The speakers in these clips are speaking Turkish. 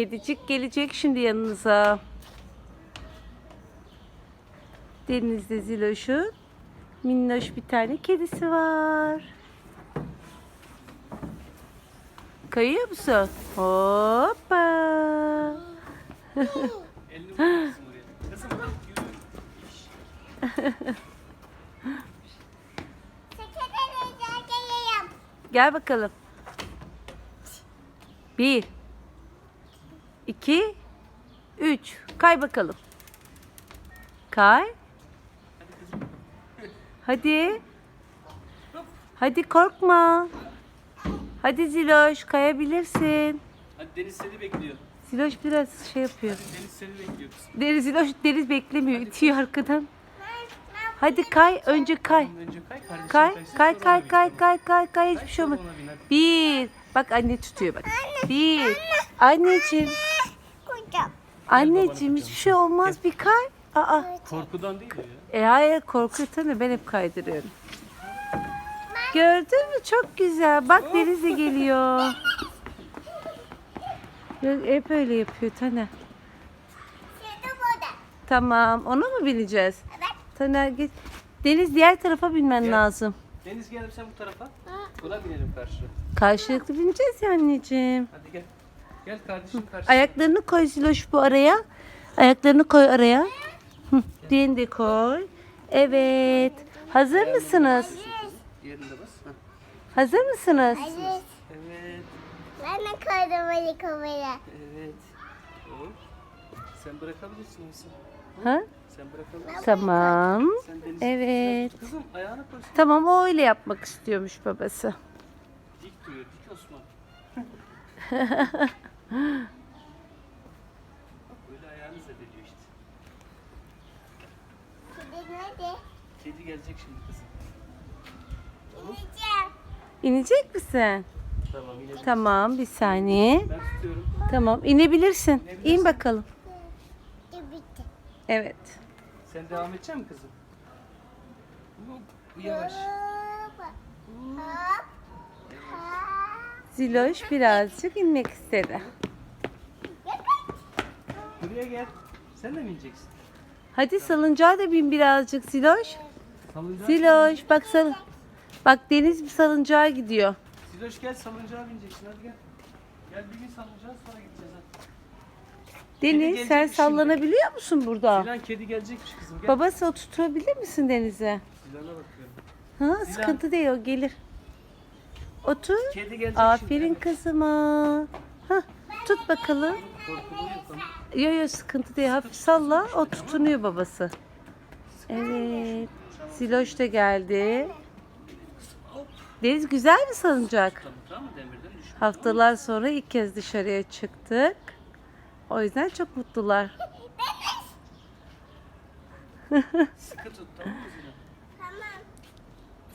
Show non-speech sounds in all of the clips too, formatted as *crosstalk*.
Kedicik gelecek şimdi yanınıza. Denizde Ziloş'un minnoş bir tane kedisi var. Kayıyor musun? Hoppa. Gel bakalım. Bir. İki, Üç. Kay bakalım. Kay. Hadi. Hadi korkma. Hadi Ziloş kayabilirsin. Hadi Deniz seni bekliyor. Ziloş biraz şey yapıyor. Deniz seni bekliyor. Deniz Ziloş deniz beklemiyor. itiyor arkadan. Hadi kay. Önce kay. Önce kay kardeşim Kay, kay, kay, kay, kay, kay, kay. Hiçbir şey olmaz. hadi. Bir. Bak anne tutuyor bak. Bir. Anneciğim. Anneciğim hiçbir şey olmaz bir kay. Aa. Korkudan değil ya. E hayır korkuyor tabii ben hep kaydırıyorum. Gördün mü çok güzel. Bak deniz de geliyor. Ya, Hep öyle yapıyor Taner. Tamam ona mı bineceğiz? Taner git. Deniz diğer tarafa binmen Gel. lazım. Deniz gel sen bu tarafa. Buna binelim karşı. Karşılıklı bineceğiz ya anneciğim. Hadi gel. Gel kardeşim karşı. Ayaklarını koy Ziloş bu araya. Ayaklarını koy araya. Hı, Diğerini de koy. Evet. Hazır mısınız? Yerinde bas. Hazır mısınız? Evet. Ben de koydum böyle kafaya. Evet. Hop. Sen bırakabilirsin Hasan. Ha? Sen bırakabilirsin. Tamam. Sen deniz. Evet. Kızım ayağını koy. Tamam o öyle yapmak istiyormuş babası. Dik duruyor. Dik Osman. *laughs* Böyle ayağını zedeliyor işte. Kedi nerede? Kedi gelecek şimdi kızım. İneceğim. İnecek misin? Tamam yine. Tamam bir saniye. Ben tutuyorum. Tamam inebilirsin. İn bakalım. Bitti. Evet. Sen devam edecek misin kızım? Bu yavaş. Ziloş birazcık inmek istedi. Buraya gel. Sen de mi ineceksin? Hadi salıncağa da bin birazcık Ziloş. Salıncağa. Ziloş bak sal Bak Deniz bir salıncağa gidiyor. Siloş gel salıncağa bineceksin hadi gel. Gel bir gün salıncağa sonra gideceğiz hadi. Deniz sen şimdi? sallanabiliyor musun burada? Zilan kedi gelecekmiş kızım gel. Babası oturtabilir misin Deniz'e? Zilan'a bakıyorum. Ha, sıkıntı değil o gelir. Otur. Kedi gelecek Aferin şimdi. kızıma. Hah, tut bakalım. Yok ama. Yo yo sıkıntı değil. Hafif salla. O tutunuyor babası. Evet. Siloş da geldi. Deniz güzel mi salıncak? Haftalar sonra ilk kez dışarıya çıktık. O yüzden çok mutlular. Sıkı tut tamam mı.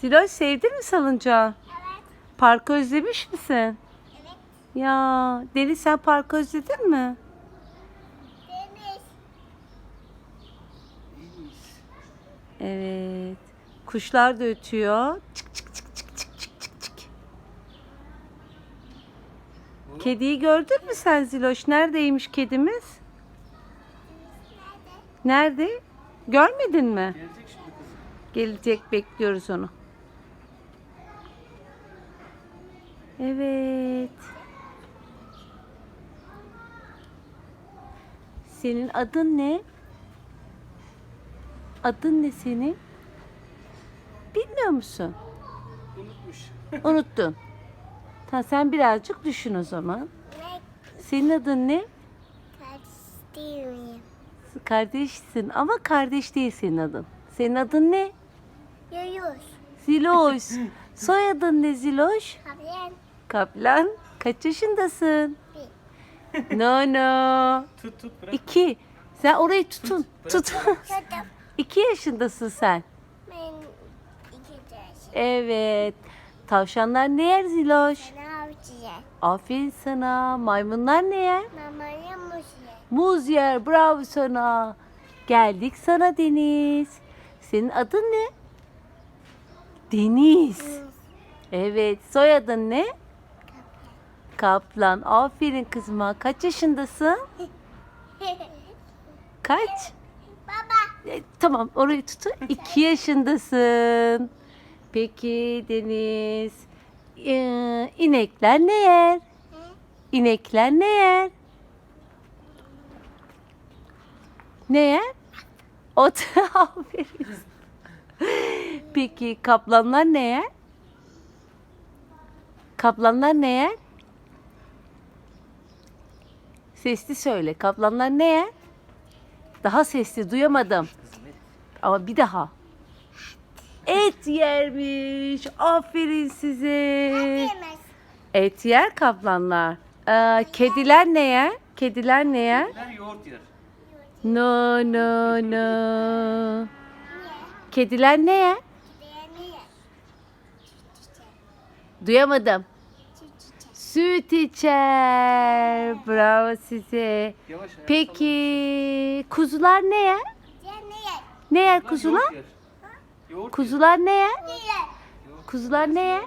Siloş sevdin mi salıncağı? Evet. Parkı özlemiş misin? Ya Deniz sen parkı özledin mi? Deniz. Evet. Kuşlar da ötüyor. Çık çık çık çık çık çık çık çık. Kediyi gördün mü sen Ziloş? Neredeymiş kedimiz? Nerede? Nerede? Görmedin mi? Gelecek şimdi kızım. Gelecek bekliyoruz onu. Evet. Senin adın ne? Adın ne senin? Bilmiyor musun? Unutmuş. *laughs* Unuttun. Tamam sen birazcık düşün o zaman. Senin adın ne? Kardeş değil miyim? Kardeşsin ama kardeş değil senin adın. Senin adın ne? Yürüyoruz. Ziloş. *laughs* Soyadın ne Ziloş? Kaplan. Kaplan. Kaç yaşındasın? No no. Tut tut bırak. İki. Sen orayı tutun. Tut. Tuttum. *laughs* İki yaşındasın sen. Ben iki yaş. Evet. Tavşanlar ne yer Ziloş? Ne yapacağız? Aferin sana. Maymunlar ne yer? Mamaya mı Muz yer. Bravo sana. Geldik sana Deniz. Senin adın ne? Deniz. Evet. Soyadın ne? Kaplan. Aferin kızıma. Kaç yaşındasın? Kaç? Baba. E, tamam orayı tutun. İki yaşındasın. Peki Deniz. Ee, inekler ne yer? İnekler ne yer? Ne yer? Ot. *laughs* Aferin. Peki kaplanlar ne yer? Kaplanlar ne yer? Sesli söyle. Kaplanlar ne yer? Daha sesli duyamadım. Ama bir daha. Et yermiş. Aferin size. Yemez. Et yer kaplanlar. Ee, kediler ne yer? Kediler ne yer? Kediler yoğurt yer. No no no. Kediler ne yer? Duyamadım. Süt içer. Bravo size. Peki kuzular ne yer? Ne yer kuzular? Kuzular ne yer? Kuzular ne yer?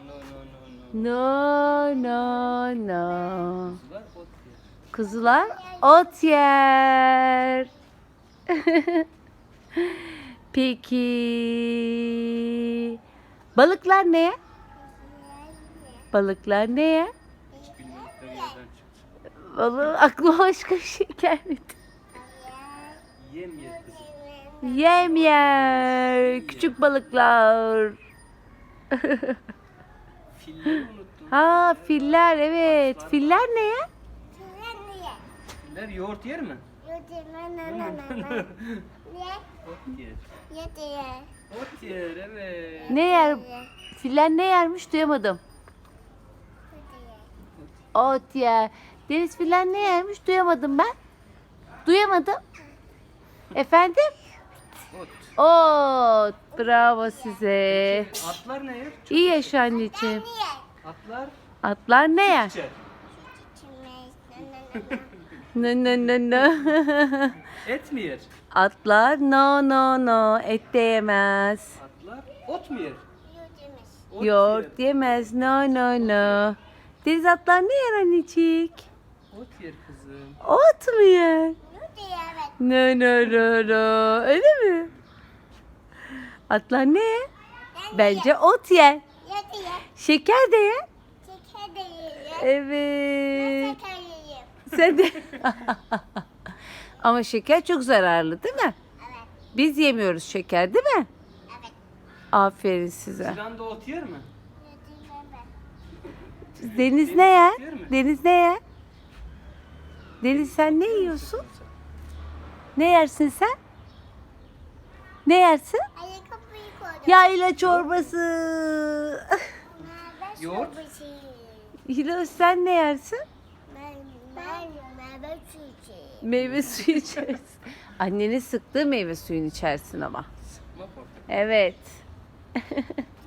No no no. Kuzular ot yer. *laughs* Peki balıklar ne yer? Balıklar ne yer? Balığı *laughs* aklıma başka bir şey gelmedi. Yem yer kızım. Yem yer. Küçük balıklar. *laughs* Filleri unuttum. ha filler evet. Filler ne yer? Yemiyor. Filler yoğurt yer mi? Ot yer. Ot yer evet. Ne yer? Filler ne yermiş duyamadım. Ot yer. Deniz filler ne yermiş duyamadım ben. Duyamadım. Efendim? Ot. Ot. Bravo size. Atlar ne yer? İyi yaşa anneciğim. Atlar Atlar ne yer? içer. Çimez. No no no no. Et mi yer? Atlar no no no. Et de yemez. Atlar ot mu yer? Ot Yoğurt yer. yemez. No no no. Deniz atlar ne yer annecik? Ot yer kızım. Ot mu yer? No no no no. Öyle mi? Atlar ne yer? Bence ot yer. Şeker de yer. Şeker de yiyor. Evet. Sen de. *laughs* Ama şeker çok zararlı değil mi? Evet. Biz yemiyoruz şeker değil mi? Evet. Aferin size. Sinan da ot yer mi? Deniz ne yer? yer? Deniz ne yer? Deniz sen ne yiyorsun? Ne yersin sen? Ne yersin? Ayakkabıyı koydum. Yayla çorbası. Meyve Yoğurt. çorbası. Sen ne yersin? Ben, ben meyve çorbası. Meyve suyu içersin. Annenin sıktığı meyve suyunu içersin ama. Sıkma portakal. Evet. *laughs*